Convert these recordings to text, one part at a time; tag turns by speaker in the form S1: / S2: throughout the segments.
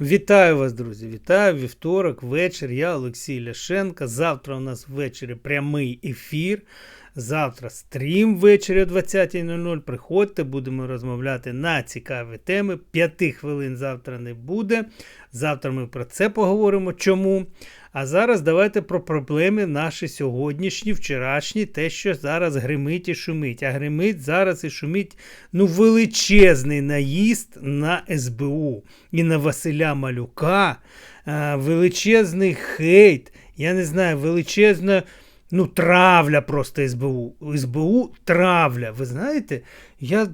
S1: Вітаю вас, друзі! Вітаю вівторок, вечір. Я Олексій Ляшенко. Завтра у нас ввечері прямий ефір. Завтра стрім ввечері о 20.00. Приходьте, будемо розмовляти на цікаві теми. П'яти хвилин завтра не буде. Завтра ми про це поговоримо. Чому? А зараз давайте про проблеми наші сьогоднішні, вчорашні, те, що зараз гримить і шумить. А гримить зараз і шумить ну, величезний наїзд на СБУ і на Василя Малюка, величезний хейт, я не знаю, величезна ну, травля просто СБУ. СБУ травля. Ви знаєте, я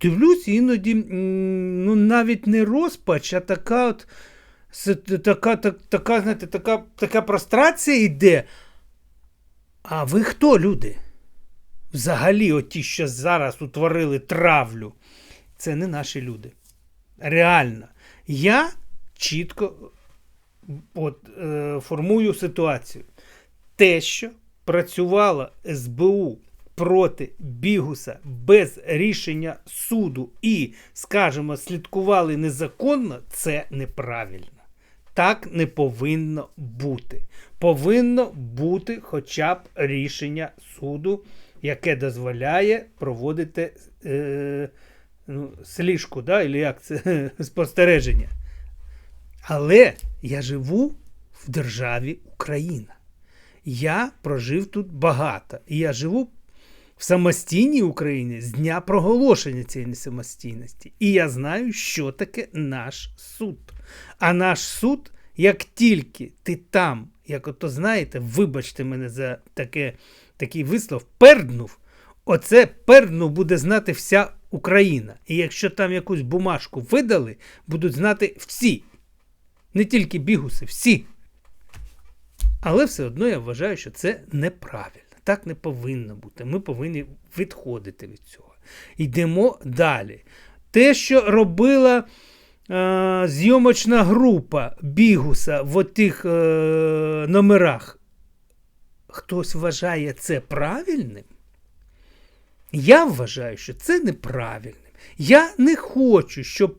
S1: дивлюсь іноді ну, навіть не розпач, а така от. Така, так, така, знаєте, така, така прострація йде. А ви хто, люди? Взагалі, оті, що зараз утворили травлю, це не наші люди. Реально. Я чітко от, е, формую ситуацію. Те, що працювала СБУ проти Бігуса без рішення суду і, скажімо, слідкували незаконно, це неправильно. Так не повинно бути. Повинно бути хоча б рішення суду, яке дозволяє проводити е, ну, сліжку, да, или як це, спостереження. Але я живу в державі Україна. Я прожив тут багато. І я живу в самостійній Україні з дня проголошення цієї самостійності. І я знаю, що таке наш суд. А наш суд, як тільки ти там, як ото знаєте, вибачте мене за таке, такий вислов, перднув, оце перднув буде знати вся Україна. І якщо там якусь бумажку видали, будуть знати всі. Не тільки бігуси, всі. Але все одно я вважаю, що це неправильно. Так не повинно бути. Ми повинні відходити від цього. Йдемо далі. Те, що робила е, зйомочна група Бігуса в отих е, номерах, хтось вважає це правильним? Я вважаю, що це неправильним. Я не хочу, щоб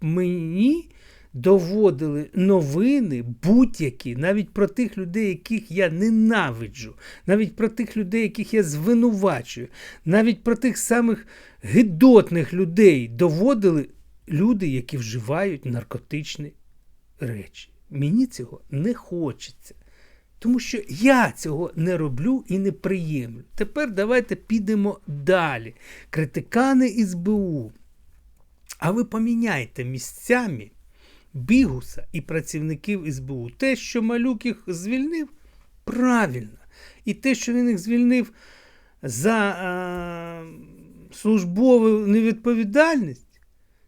S1: мені доводили новини будь-які, навіть про тих людей, яких я ненавиджу, навіть про тих людей, яких я звинувачую, навіть про тих самих гидотних людей доводили люди, які вживають наркотичні речі. Мені цього не хочеться. Тому що я цього не роблю і не приємлю. Тепер давайте підемо далі. Критикани СБУ. А ви поміняйте місцями Бігуса і працівників СБУ. Те, що малюк їх звільнив, правильно. І те, що він їх звільнив за а, службову невідповідальність,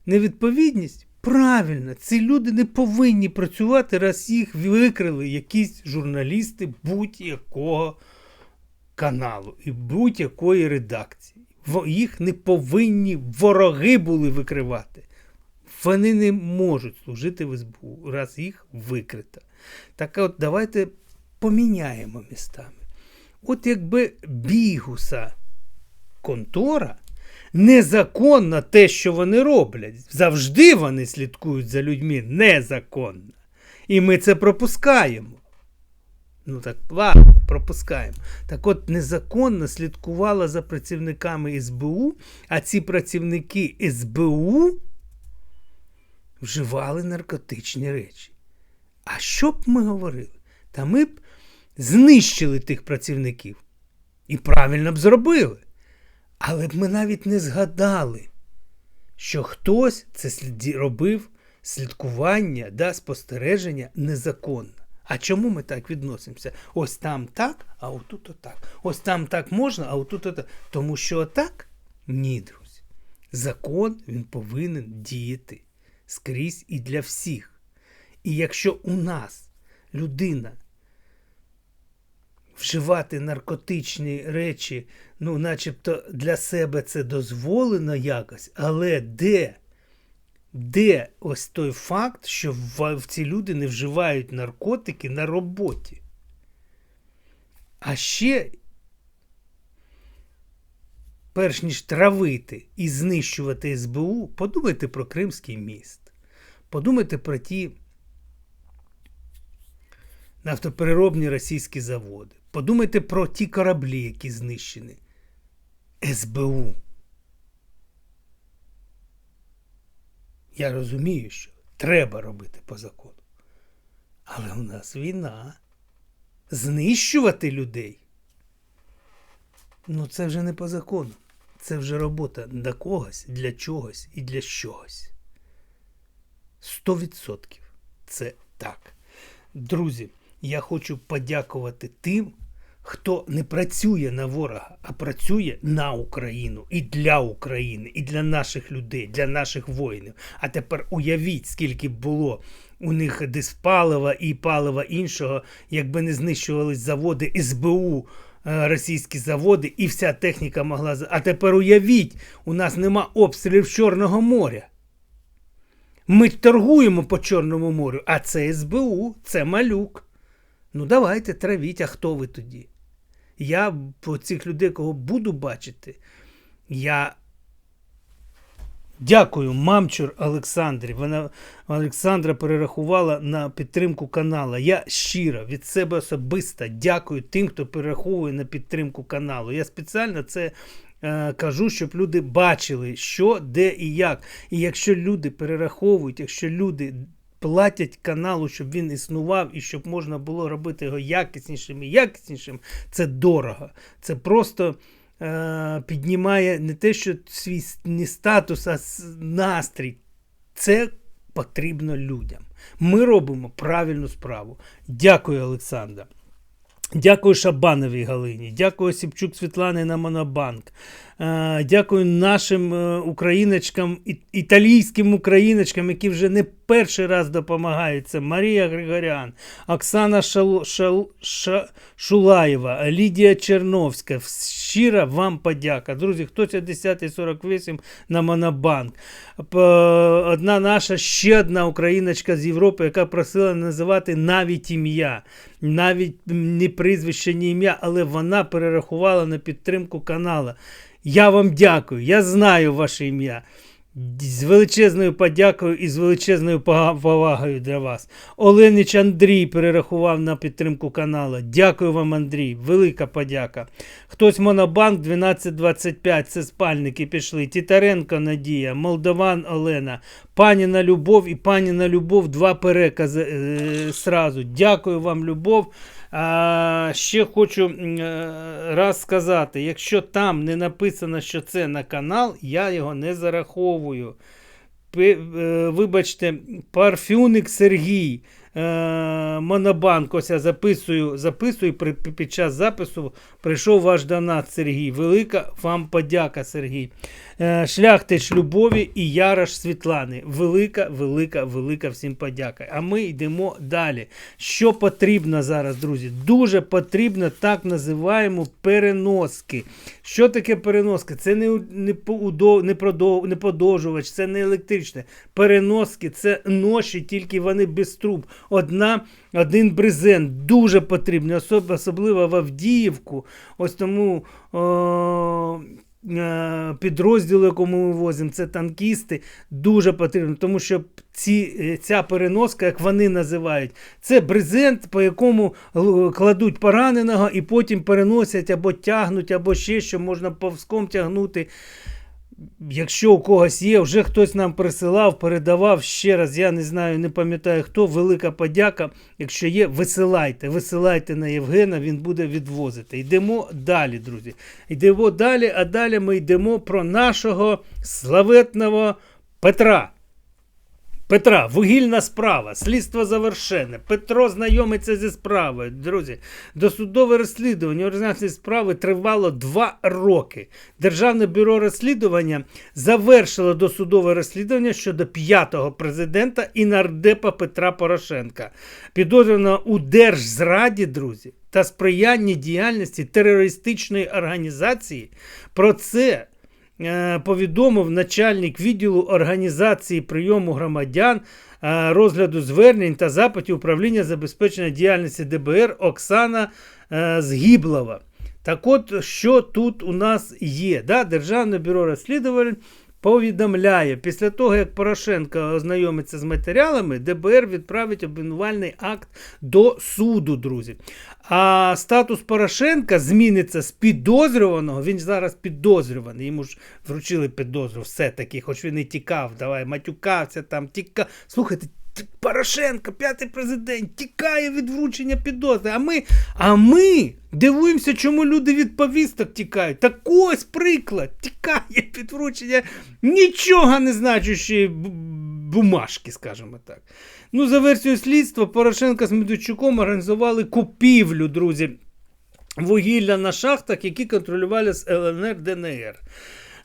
S1: невідповідність, правильно. Ці люди не повинні працювати, раз їх викрили якісь журналісти будь-якого каналу і будь-якої редакції. Їх не повинні вороги були викривати. Вони не можуть служити в СБУ, раз їх викрито. Так от давайте поміняємо містами. От якби бігуса контора незаконно те, що вони роблять. Завжди вони слідкують за людьми незаконно. І ми це пропускаємо. Ну так, ладно, пропускаємо. Так от незаконно слідкувала за працівниками СБУ, а ці працівники СБУ вживали наркотичні речі. А що б ми говорили? Та ми б знищили тих працівників. І правильно б зробили. Але б ми навіть не згадали, що хтось це робив слідкування, да, спостереження незаконно. А чому ми так відносимося? Ось там так, а отут отак. Ось там так можна, а отут отак. Тому що отак? Ні, друзі. Закон він повинен діяти скрізь і для всіх. І якщо у нас людина вживати наркотичні речі, ну, начебто для себе це дозволено якось, але де? Де ось той факт, що в ці люди не вживають наркотики на роботі? А ще, перш ніж травити і знищувати СБУ, подумайте про Кримський міст. Подумайте про ті нафтопереробні російські заводи. Подумайте про ті кораблі, які знищені. СБУ. Я розумію, що треба робити по закону. Але у нас війна. Знищувати людей. Ну, це вже не по закону. Це вже робота для когось, для чогось і для. Сто відсотків. Це так. Друзі, я хочу подякувати тим, хто не працює на ворога, а працює на Україну і для України, і для наших людей, для наших воїнів. А тепер уявіть, скільки було у них диспалива і палива іншого, якби не знищувались заводи СБУ. Е, Російські заводи і вся техніка могла. А тепер уявіть, у нас нема обстрілів Чорного моря. Ми торгуємо по Чорному морю, а це СБУ, це малюк. Ну давайте травіть, а хто ви тоді? Я по цих людей, кого буду бачити, я дякую мамчур Олександрі. Вона Олександра перерахувала на підтримку каналу. Я щиро від себе особисто дякую тим, хто перераховує на підтримку каналу. Я спеціально це е, кажу, щоб люди бачили, що, де і як. І якщо люди перераховують, якщо люди платять каналу, щоб він існував і щоб можна було робити його якіснішим і якіснішим, це дорого. Це просто піднімає не те, що свій не статус, а настрій. Це потрібно людям. Ми робимо правильну справу. Дякую, Олександр. Дякую Шабановій Галині, дякую Сіпчук Світлани на Монобанк. Е, Дякую нашим е, україночкам, італійським україночкам, які вже не перший раз допомагають. Це Марія Григорян, Оксана Шал, Шал, Ша, Шулаєва, Лідія Черновська. Щира вам подяка. Друзі, хтось о 10.48 на Монобанк. Одна наша ще одна україночка з Європи, яка просила називати навіть ім'я, навіть ні прізвище, ні ім'я, але вона перерахувала на підтримку канала. Я вам дякую, я знаю ваше ім'я. З величезною подякою і з величезною повагою для вас. Оленич Андрій перерахував на підтримку каналу. Дякую вам, Андрій. Велика подяка. Хтось Монобанк 1225, це спальники пішли. Тітаренко Надія, Молдован Олена, паніна Любов і паніна Любов. Два перекази е, сразу. Дякую вам, Любов. А, ще хочу е, раз сказати: якщо там не написано, що це на канал, я його не зараховую. Е, Вибачте, парфюник Сергій. е, Монобанк, ось я записую, записую під час запису прийшов ваш донат, Сергій. Велика вам подяка, Сергій. Е, Шляхтич Любові і Ярош Світлани. Велика, велика, велика всім подяка. А ми йдемо далі. Що потрібно зараз, друзі? Дуже потрібно так називаємо переноски. Що таке переноски? Це не, не, не, продов- не подовжувач, це не електричне. Переноски це ноші, тільки вони без труб. Одна, один брезент дуже потрібний, особ- особливо в Авдіївку. Ось тому. О, е, Підрозділ, якому ми возимо, це танкісти, дуже потрібно, тому що ці, е, ця переноска, як вони називають, це брезент, по якому кладуть пораненого і потім переносять або тягнуть, або ще що можна повзком тягнути. Якщо у когось є, вже хтось нам присилав, передавав ще раз, я не знаю, не пам'ятаю хто. Велика подяка. Якщо є, висилайте, висилайте на Євгена, він буде відвозити. Йдемо далі, друзі. Йдемо далі, а далі ми йдемо про нашого славетного Петра. Петра, вугільна справа, слідство завершене. Петро знайомиться зі справою. Друзі, досудове розслідування організації справи тривало два роки. Державне бюро розслідування завершило досудове розслідування щодо п'ятого президента і нардепа Петра Порошенка, підозрюваного у держзраді, друзі, та сприянні діяльності терористичної організації. Про це повідомив начальник відділу організації прийому громадян, е, розгляду звернень та запитів управління забезпечення діяльності ДБР Оксана е, Згіблова. Так от, що тут у нас є? Да? Державне бюро розслідувань повідомляє, після того, як Порошенко ознайомиться з матеріалами, ДБР відправить обвинувальний акт до суду, друзі. А статус Порошенка зміниться з підозрюваного. Він зараз підозрюваний. Йому ж вручили підозру все-таки, хоч він і тікав, давай, матюкався там, тікав. Слухайте. Порошенко, п'ятий президент, тікає від вручення підозри. А ми а ми дивуємося, чому люди від повісток тікають. Так ось приклад, тікає від вручення нічого не значущої бумажки, скажімо так. Ну, За версією слідства, Порошенко з Медведчуком організували купівлю, друзі, вугілля на шахтах, які контролювали з ЛНР ДНР.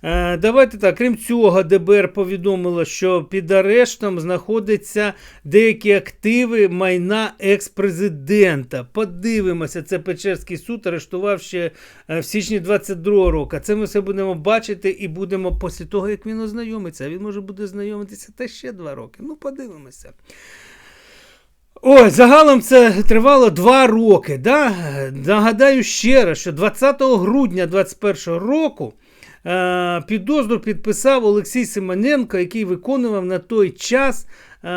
S1: Е, давайте так, крім цього, ДБР повідомило, що під арештом знаходяться деякі активи майна екс-президента. Подивимося, це Печерський суд арештував ще е, в січні 22 року. Це ми все будемо бачити і будемо після того, як він ознайомиться. Він може буде знайомитися та ще два роки. Ну, подивимося. Ой, загалом це тривало два роки. Да? Нагадаю ще раз, що 20 грудня 2021 року. Е, підозру підписав Олексій Симоненко, який виконував на той час е,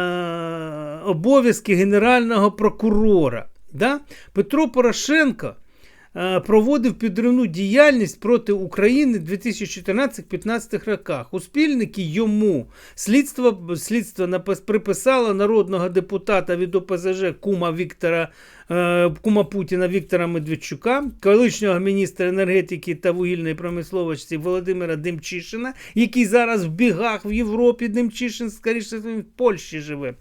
S1: обов'язки Генерального прокурора. Да? Петро Порошенко е, проводив підривну діяльність проти України в 2014-15 роках. У спільники йому слідство слідство приписало народного депутата від ОПЗЖ Кума Віктора кума Путіна Віктора Медведчука, колишнього міністра енергетики та вугільної промисловості Володимира Демчишина, який зараз в бігах в Європі Демчишин, скоріше в Польщі живе,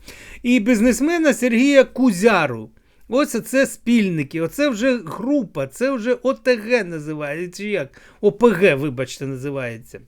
S1: і бізнесмена Сергія Кузяру. Ось це спільники, оце вже група, це вже ОТГ називається. Чи як? ОПГ, вибачте, називається.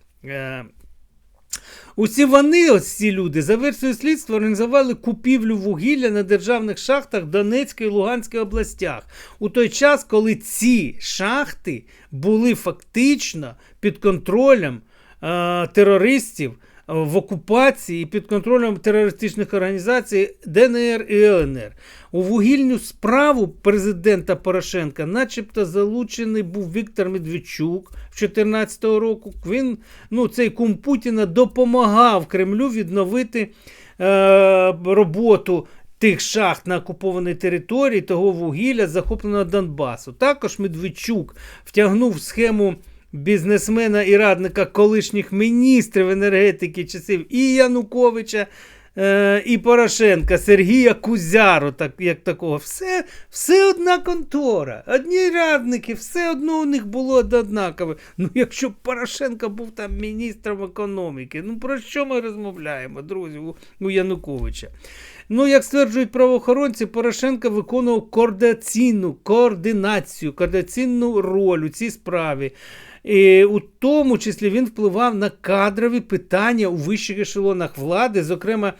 S1: Усі вони, ось ці люди, за версією слідства, організували купівлю вугілля на державних шахтах Донецької і Луганської областях. У той час, коли ці шахти були фактично під контролем е терористів в окупації під контролем терористичних організацій ДНР і ЛНР. У вугільну справу президента Порошенка, начебто, залучений був Віктор Медведчук в 2014 року. Він, ну, цей кум Путіна допомагав Кремлю відновити е, роботу. Тих шахт на окупованій території того вугілля, захопленого Донбасу. Також Медведчук втягнув схему бізнесмена і радника колишніх міністрів енергетики часів і Януковича, е, і Порошенка, Сергія Кузяру, так, як такого. Все все одна контора, одні радники, все одно у них було однакове. Ну, якщо Порошенко був там міністром економіки, ну про що ми розмовляємо, друзі, у, у Януковича? Ну, як стверджують правоохоронці, Порошенко виконував координаційну координацію, координаційну роль у цій справі. У тому числі він впливав на кадрові питання у вищих ешелонах влади. Зокрема,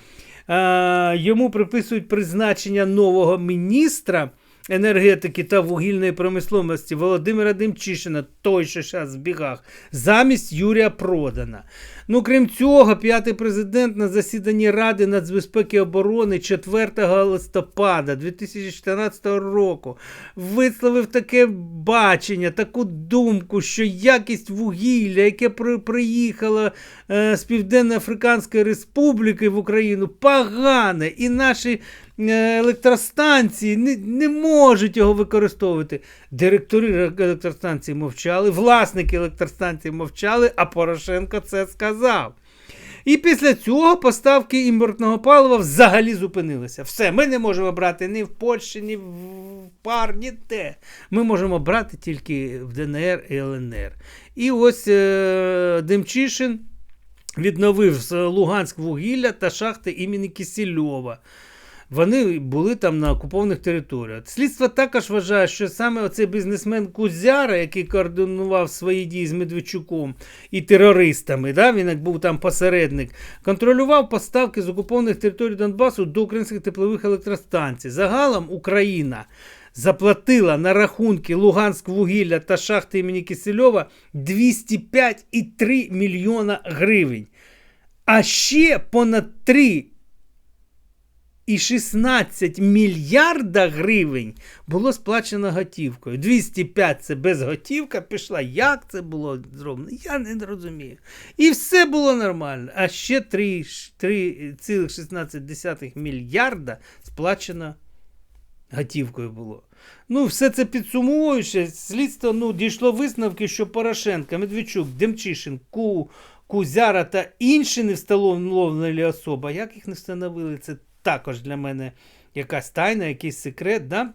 S1: йому приписують призначення нового міністра енергетики та вугільної промисловості Володимира Демчишина, той, що зараз в бігах, замість Юрія Продана. Ну, крім цього, п'ятий президент на засіданні Ради нацбезпеки і оборони 4 листопада 2014 року висловив таке бачення, таку думку, що якість вугілля, яке приїхало е, з Південно-Африканської Республіки в Україну, погане, і наші електростанції не, не можуть його використовувати. Директори електростанції мовчали, власники електростанції мовчали, а Порошенко це сказав. І після цього поставки імпортного палива взагалі зупинилися. Все, ми не можемо брати ні в Польщі, ні в пар, ні те. Ми можемо брати тільки в ДНР і ЛНР. І ось е, Демчишин відновив Луганськ вугілля та шахти імені Кисельова вони були там на окупованих територіях. Слідство також вважає, що саме оцей бізнесмен Кузяра, який координував свої дії з Медведчуком і терористами, да, він як був там посередник, контролював поставки з окупованих територій Донбасу до українських теплових електростанцій. Загалом Україна. Заплатила на рахунки Луганськ вугілля та шахти імені Кисельова 205,3 мільйона гривень. А ще понад 3 і 16 мільярда гривень було сплачено готівкою. 205 це безготівка пішла. Як це було зроблено? Я не розумію. І все було нормально. А ще 3,16 мільярда сплачено готівкою було. Ну, все це підсумовуючи, слідство ну, дійшло висновки, що Порошенко, Медведчук, Демчишин, Ку, Кузяра та інші не встановлені особи. Як їх не встановили, це також для мене якась тайна, якийсь секрет. Да?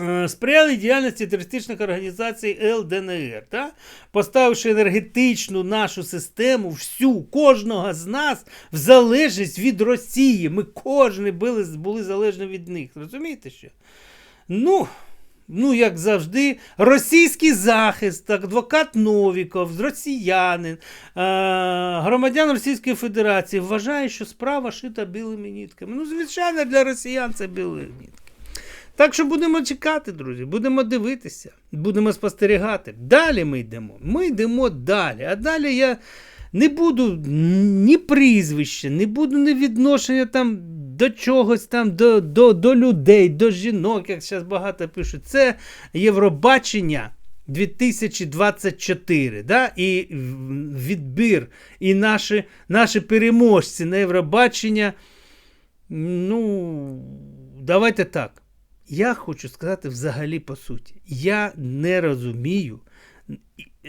S1: Е, Сприяли діяльності терористичних організацій ЛДНР, да? поставивши енергетичну нашу систему, всю, кожного з нас в залежність від Росії. Ми кожен були, були залежні від них. Розумієте що? Ну, ну, як завжди, російський захист, адвокат Новіков, росіянин, е- громадян Російської Федерації вважає, що справа шита білими нітками. Ну, звичайно, для росіян це білі нітки. Так що будемо чекати, друзі, будемо дивитися, будемо спостерігати. Далі ми йдемо. Ми йдемо далі. А далі я не буду ні прізвища, не буду ні відношення там до чогось там, до, до, до людей, до жінок, як зараз багато пишуть. Це Євробачення. 2024, да? і відбір, і наші наші переможці на Євробачення. Ну, давайте так. Я хочу сказати взагалі по суті. Я не розумію,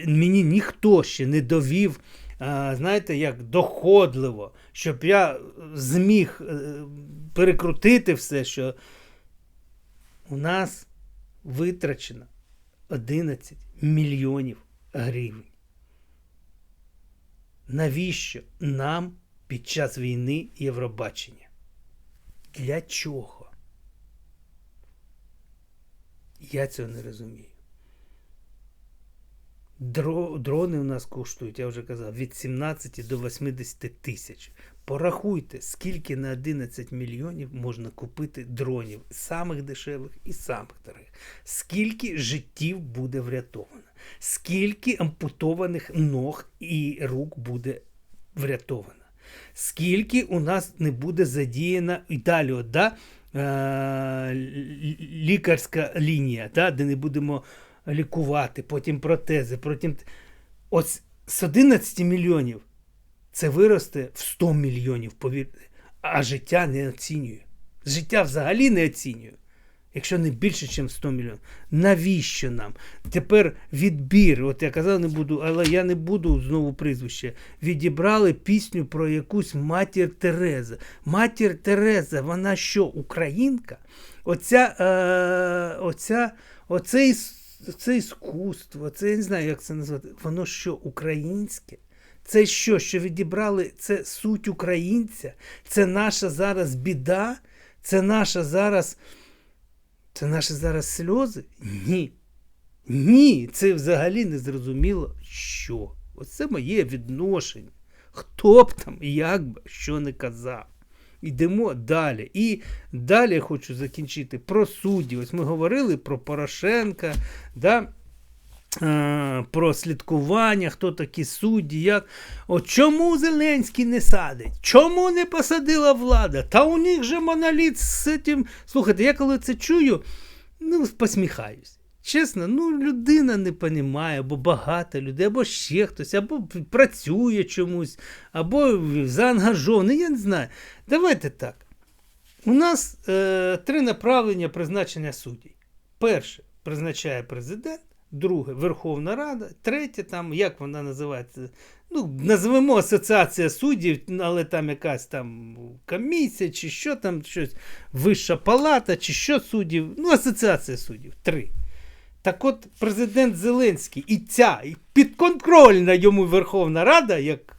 S1: мені ніхто ще не довів, знаєте, як доходливо, щоб я зміг е, перекрутити все, що у нас витрачено 11 мільйонів гривень. Навіщо нам під час війни Євробачення? Для чого? Я цього не розумію. Дро, дрони у нас коштують, я вже казав, від 17 до 80 тисяч. Порахуйте, скільки на 11 мільйонів можна купити дронів, самих дешевих і самих дорогих. Скільки життів буде врятовано, скільки ампутованих ног і рук буде врятовано, скільки у нас не буде задіяна і далі, да, е- лікарська лінія, да, де не будемо лікувати, потім протези, потім. Ось з 11 мільйонів це виросте в 100 мільйонів, повірте. А життя не оцінює. Життя взагалі не оцінює. Якщо не більше, ніж 100 мільйонів. Навіщо нам? Тепер відбір, от я казав, не буду, але я не буду знову прізвище. Відібрали пісню про якусь матір Тереза. Матір Тереза, вона що, українка? Оця, е, оця, оцей це іскусство, це я не знаю, як це назвати. Воно що, українське? Це що, що відібрали це суть українця? Це наша зараз біда? Це наша зараз. Це наші зараз сльози? Ні. Ні, це взагалі не зрозуміло, що. Оце моє відношення. Хто б там і як би що не казав. Йдемо далі. І далі я хочу закінчити про судді. Ось ми говорили про Порошенка, да? е, про слідкування, хто такі судді. як. От Чому Зеленський не садить? Чому не посадила влада? Та у них же моноліт з цим. Слухайте, я коли це чую, ну, посміхаюсь. Чесно, ну людина не понімає, або багато людей, або ще хтось, або працює чомусь, або заангажований, я не знаю. Давайте так. У нас е, три направлення призначення суддів. Перше призначає президент, друге Верховна Рада, третє, там, як вона називається? Ну, Назвемо Асоціація суддів, але там якась там комісія, чи що там, щось, Вища палата, чи що суддів. Ну, Асоціація суддів. Три. Так от президент Зеленський і ця і підконтрольна йому Верховна Рада, як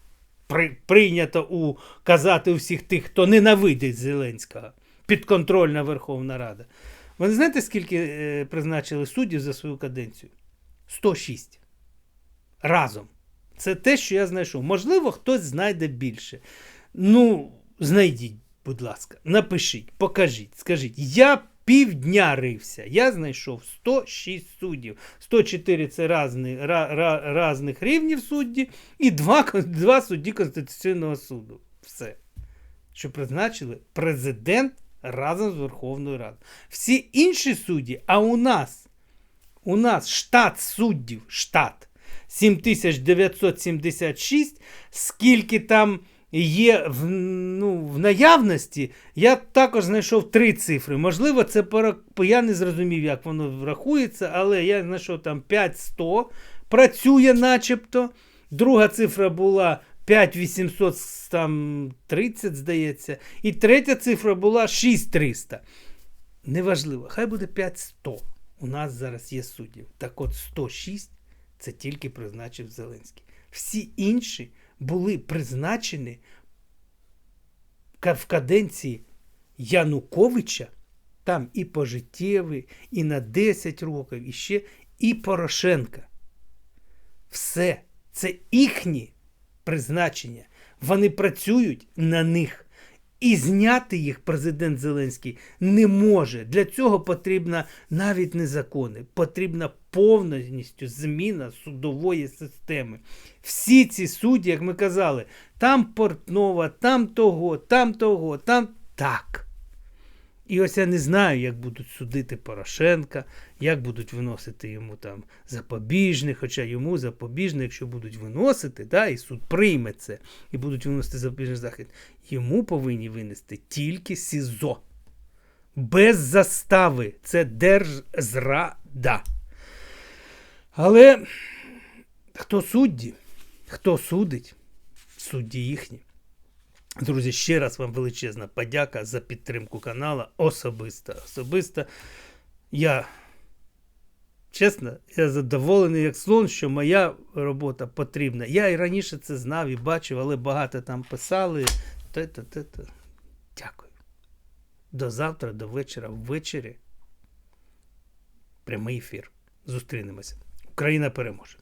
S1: при, прийнято у, казати у всіх тих, хто ненавидить Зеленського, підконтрольна Верховна Рада. Ви знаєте, скільки е, призначили суддів за свою каденцію? 106. Разом. Це те, що я знайшов. Можливо, хтось знайде більше. Ну, знайдіть, будь ласка, напишіть, покажіть, скажіть. Я півдня рився. Я знайшов 106 суддів. 104 це разні, ра, ра, різних рівнів судді і два, два судді Конституційного суду. Все. що призначили президент разом з Верховною Радою. Всі інші судді, а у нас, у нас штат суддів, штат 7976, скільки там є в, ну, в наявності, я також знайшов три цифри. Можливо, це я не зрозумів, як воно рахується, але я знайшов там 5100, працює начебто. Друга цифра була 5830, здається. І третя цифра була 6300. Неважливо, хай буде 5100. У нас зараз є суддів. Так от 106 це тільки призначив Зеленський. Всі інші були призначені в каденції Януковича, там і пожиттєві, і на 10 років, і ще, і Порошенка. Все. Це їхні призначення. Вони працюють на них. І зняти їх президент Зеленський не може. Для цього потрібна навіть не закони, потрібна повністю зміна судової системи. Всі ці судді, як ми казали, там Портнова, там того, там того, там так. І ось я не знаю, як будуть судити Порошенка, як будуть виносити йому там запобіжний, хоча йому запобіжний, якщо будуть виносити, да, і суд прийме це, і будуть виносити запобіжний захід, йому повинні винести тільки СІЗО. Без застави. Це держзрада. Але хто судді, хто судить, судді їхні. Друзі, ще раз вам величезна подяка за підтримку канала. Особисто. Особисто. Я, чесно, я задоволений як слон, що моя робота потрібна. Я і раніше це знав і бачив, але багато там писали. Те-те-те-те. Дякую. До завтра, до вечора, ввечері. Прямий ефір. Зустрінемося. Україна переможе.